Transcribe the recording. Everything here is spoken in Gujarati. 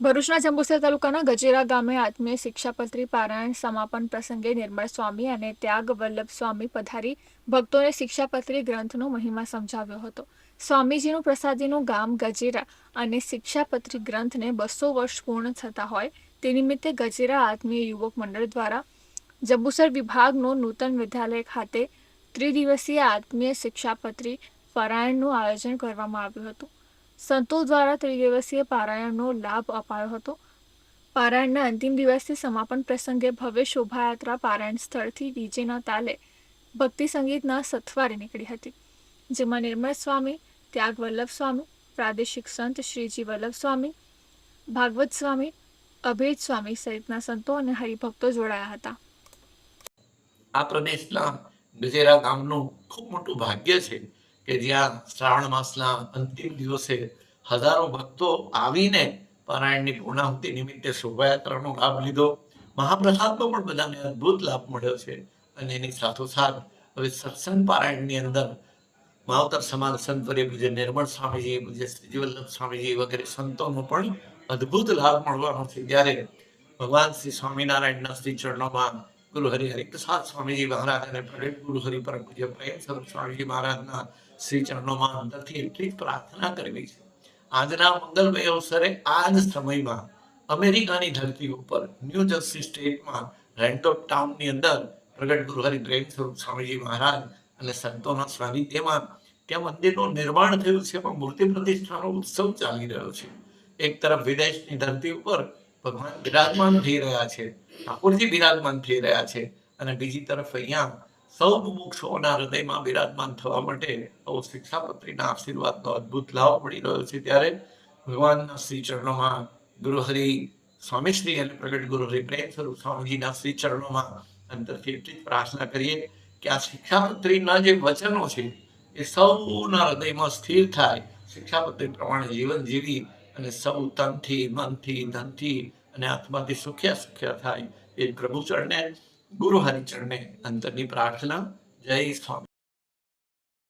ભરૂચના જંબુસર તાલુકાના ગજેરા ગામે આત્મીય શિક્ષાપત્રી પારાયણ સમાપન પ્રસંગે નિર્મળ સ્વામી અને ત્યાગ વલ્લભ સ્વામી પધારી ભક્તોને શિક્ષાપત્રી ગ્રંથનો મહિમા સમજાવ્યો હતો. સ્વામીજીનું પ્રસાદીનું ગામ ગજેરા અને શિક્ષાપત્રી ગ્રંથને બસો વર્ષ પૂર્ણ થતા હોય તે નિમિત્તે ગજેરા આત્મીય યુવક મંડળ દ્વારા જંબુસર વિભાગનો નૂતન વિદ્યાલય ખાતે ત્રિદિવસીય આત્મીય શિક્ષાપત્રી પારાયણનું આયોજન કરવામાં આવ્યું હતું. સંતો દ્વારા ત્રિદિવસીય પારાયણનો લાભ અપાયો હતો. પારાયણના અંતિમ દિવસથી સમાપન પ્રસંગે ભવ્ય શોભાયાત્રા પારાયણ સ્થળથી ડીજેના તાલે ભક્તિ સંગીતના સથવારે નીકળી હતી, જેમાં નિર્મળ સ્વામી ત્યાગ વલ્લભ સ્વામી, પ્રાદેશિક સંત શ્રીજી વલ્લભ સ્વામી, ભાગવત સ્વામી, અભેદ સ્વામી સહિતના સંતો અને હરિભક્તો જોડાયા હતા. આ પ્રદેશના ગામનું ખૂબ મોટું ભાગ્ય છે. કે જ્યાં શ્રાવણ માસના અંતિમ દિવસે હજારો ભક્તો આવીને પારાયણની પૂર્ણાહુતિ નિમિત્તે શોભાયાત્રાનો લાભ લીધો. મહાપ્રસાદનો પણ બધાને અદ્ભુત લાભ મળ્યો છે અને એની સાથોસાથ હવે સત્સંગ પારાયણની અંદર માવતર સમાજ સંત વર્ય પૂજ્ય નિર્મળ સ્વામીજી, પૂજ્ય વલ્લભ સ્વામીજી વગેરે સંતોનો પણ અદ્ભુત લાભ મળવાનો છે. ત્યારે ભગવાન શ્રી સ્વામિનારાયણના શ્રી ચરણોમાં ગુરુ હરિ હરિપ્રસાદ સ્વામીજી મહારાજ અને ગુરુ હરિ પરમ પૂજ્ય પ્રયત્ન સ્વામીજી મહારાજના શ્રી ચરણોમાં અંદરથી એટલી પ્રાર્થના કરવી છે. આજના મંગલમય અવસરે આ જ સમયમાં અમેરિકાની ધરતી ઉપર ન્યૂ જર્સી સ્ટેટમાં રેન્ટોપ ટાઉનની અંદર પ્રગટ ગુરુ હરિ પ્રેમ સ્વરૂપ સ્વામીજી મહારાજ અને સંતોના સાનિધ્યમાં ત્યાં મંદિરનું નિર્માણ થયું છે. પણ મૂર્તિ પ્રતિષ્ઠાનો ઉત્સવ ચાલી રહ્યો છે. એક તરફ વિદેશની ધરતી ઉપર ભગવાન બિરાજમાન થઈ રહ્યા છે, ઠાકોરજી બિરાજમાન થઈ રહ્યા છે અને બીજી તરફ અહીંયા સૌ મુમુક્ષુઓના હૃદયમાં બિરાજમાન થવા માટે આવો શિક્ષાપત્રીના આશીર્વાદનો અદ્ભુત લાભ મળી રહ્યો છે. ત્યારે ભગવાનના શ્રી ચરણોમાં ગુરુહરિ સ્વામીશ્રી અને પ્રગટ ગુરુહરિ પ્રેમ સ્વરૂપ સ્વામીજીના શ્રી ચરણોમાં અંતરથી એટલી પ્રાર્થના કરીએ કે આ શિક્ષાપત્રીના જે વચનો છે એ સૌના હૃદયમાં સ્થિર થાય. શિક્ષાપત્રી પ્રમાણે જીવન જીવી અને સૌ તનથી મનથી, ધનથી અને આત્માથી સુખ્યા સુખ્યા થાય એ પ્રભુ ચરણે ગુરુ હરિચરણે અંતરની પ્રાર્થના. જય સ્વામી.